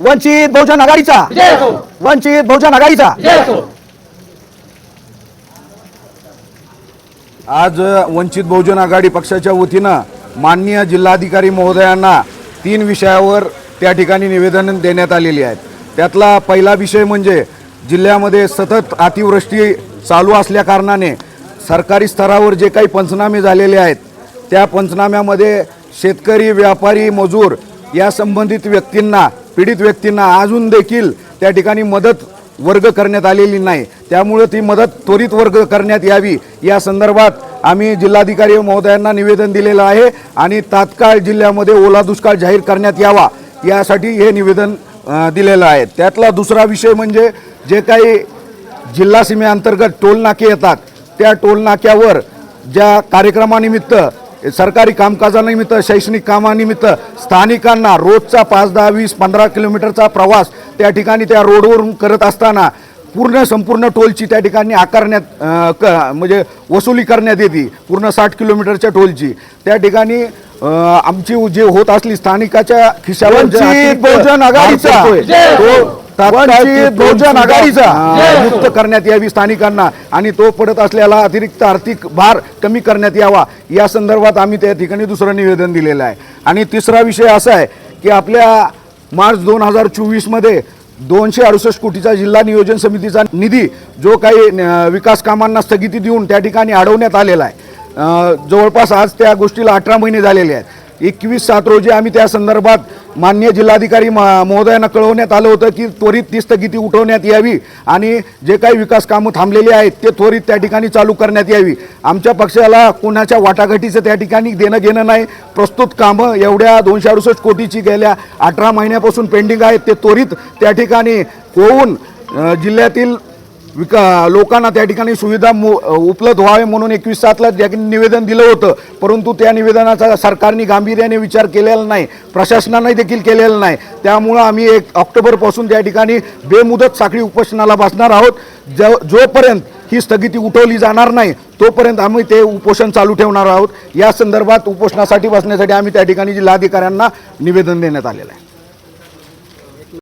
वंचित बहुजन आघाडीचा. वंचित बहुजन आघाडीचा. आज वंचित बहुजन आघाडी पक्षाच्या वतीनं माननीय जिल्हाधिकारी महोदयांना तीन विषयावर त्या ठिकाणी निवेदन देण्यात आलेली आहेत. त्यातला पहिला विषय म्हणजे जिल्ह्यामध्ये सतत अतिवृष्टी चालू असल्याकारणाने सरकारी स्तरावर जे काही पंचनामे झालेले आहेत त्या पंचनाम्यामध्ये शेतकरी व्यापारी मजूर या संबंधित व्यक्तींना पीडित व्यक्तींना अजून देखील त्या ठिकाणी मदत वर्ग करण्यात आलेली नाही. त्यामुळं ती मदत त्वरित वर्ग करण्यात यावी. या संदर्भात आम्ही जिल्हाधिकारी महोदयांना निवेदन दिलेलं आहे आणि तात्काळ जिल्ह्यामध्ये ओला दुष्काळ जाहीर करण्यात यावा यासाठी हे निवेदन दिलेलं आहे. त्यातला दुसरा विषय म्हणजे जे काही जिल्हा सीमेअंतर्गत टोलनाके येतात त्या टोलनाक्यावर ज्या कार्यक्रमानिमित्त सरकारी कामकाजानिमित्त शैक्षणिक कामानिमित्त स्थानिकांना रोजचा पाच दहा वीस पंधरा किलोमीटरचा प्रवास त्या ठिकाणी त्या रोडवरून करत असताना पूर्ण संपूर्ण टोलची त्या ठिकाणी आकारण्यात क म्हणजे वसुली करण्यात येते. पूर्ण साठ किलोमीटरच्या टोलची. त्या ठिकाणी आमची जी होत असली स्थानिकाच्या खिशावर अतिरिक्त बहुजन आघाडीचा. तात्काळ आघाडीचा. अ, मुक्त करण्यात यावी स्थानिकांना आणि तो पडत असलेला अतिरिक्त आर्थिक भार कमी करण्यात यावा. या संदर्भात आम्ही त्या ठिकाणी दुसरं निवेदन दिलेलं आहे. आणि तिसरा विषय असा आहे की आपल्या मार्च दोन हजार चोवीसमध्ये दोनशे अडुसष्ट कोटीचा जिल्हा नियोजन समितीचा निधी जो काही विकास कामांना स्थगिती देऊन त्या ठिकाणी अडवण्यात आलेला आहे. जवळपास आज त्या गोष्टीला अठरा महिने झालेले आहेत. एकवीस सात रोजी आम्ही त्या संदर्भात मान्य जिल्हाधिकारी म- महोदयांना कळवण्यात आलं होतं की त्वरित ती स्थगिती उठवण्यात यावी आणि जे काही विकास कामं थांबलेली आहेत ते त्वरित त्या ठिकाणी चालू करण्यात यावी. आमच्या पक्षाला कोणाच्या वाटाघाटीचं त्या ठिकाणी देणं घेणं नाही. प्रस्तुत कामं एवढ्या दोनशे अडुसष्ट कोटीची गेल्या अठरा महिन्यापासून पेंडिंग आहेत. ते त्वरित त्या ठिकाणी होऊन जिल्ह्यातील विका लोकांना त्या ठिकाणी सुविधा मु उपलब्ध व्हावे म्हणून एकवीस सातला त्या निवेदन दिलं होतं. परंतु त्या निवेदनाचा सरकारने गांभीर्याने विचार केलेला नाही. प्रशासनाने देखील केलेला नाही. त्यामुळं आम्ही एक ऑक्टोबरपासून त्या ठिकाणी बेमुदत साखळी उपोषणाला बसणार आहोत. जो जोपर्यंत ही स्थगिती उठवली जाणार नाही तोपर्यंत आम्ही ते उपोषण चालू ठेवणार आहोत. या संदर्भात उपोषणासाठी बसण्यासाठी आम्ही त्या ठिकाणी जिल्हाधिकाऱ्यांना निवेदन देण्यात आलेलं आहे.